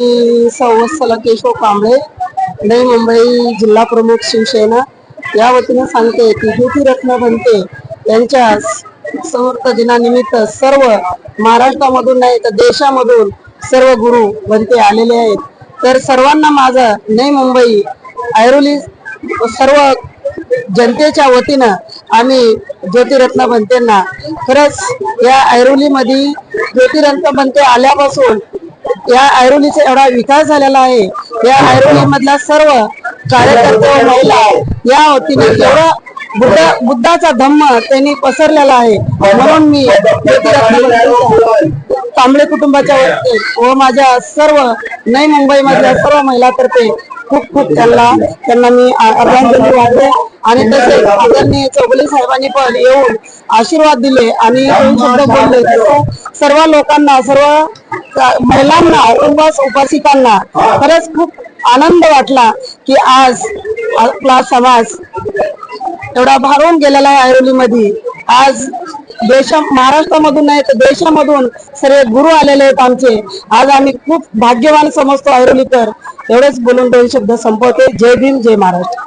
मी संवत्सला केशव कांबळे नवी मुंबई जिल्हा प्रमुख शिवसेना. या वतीने सांगते की ज्योतिरत्न बनते यांच्या समर्थ दिनानिमित्त सर्व महाराष्ट्रामधून नाही तर देशामधून सर्व गुरु बनते आलेले आहेत. तर सर्वांना माझं नवी मुंबई ऐरोली सर्व जनतेच्या वतीनं आम्ही ज्योतिरत्न बनतेंना खरंच या ऐरोलीमध्ये ज्योतिरत्न बनते आल्यापासून या ऐरोलीचा एवढा विकास झालेला आहे. या ऐरोली मधल्या सर्व कार्यकर्ते महिला या वतीने एवढा बुद्ध बुद्धाचा धम्म त्यांनी पसरलेला आहे. म्हणून मी ज्योतिरत्न कुटुंबाच्या व माझ्या सर्व नई मुंबई मधल्या सर्व महिलातर्फे खूप खूप त्यांना त्यांना मी आदरांजली वाटते आणि तसेच आदरणीय चौगुले साहेबांनी पण येऊन आशीर्वाद दिले आणि दोन शब्द बोलले. सर्व लोकांना सर्व महिलांना उपवास उपासिकांना खरंच खूप आनंद वाटला की आज आपला समाज एवढा भारून गेलेला आहे ऐरोलीमध्ये. आज देशा महाराष्ट्रामधून नाही तर देशामधून सर्व गुरु आलेले आहेत आमचे. आज आम्ही खूप भाग्यवान समजतो ऐरोलीकर एवढेच बोलून दोन शब्द संपवते. जय भीम जय महाराष्ट्र.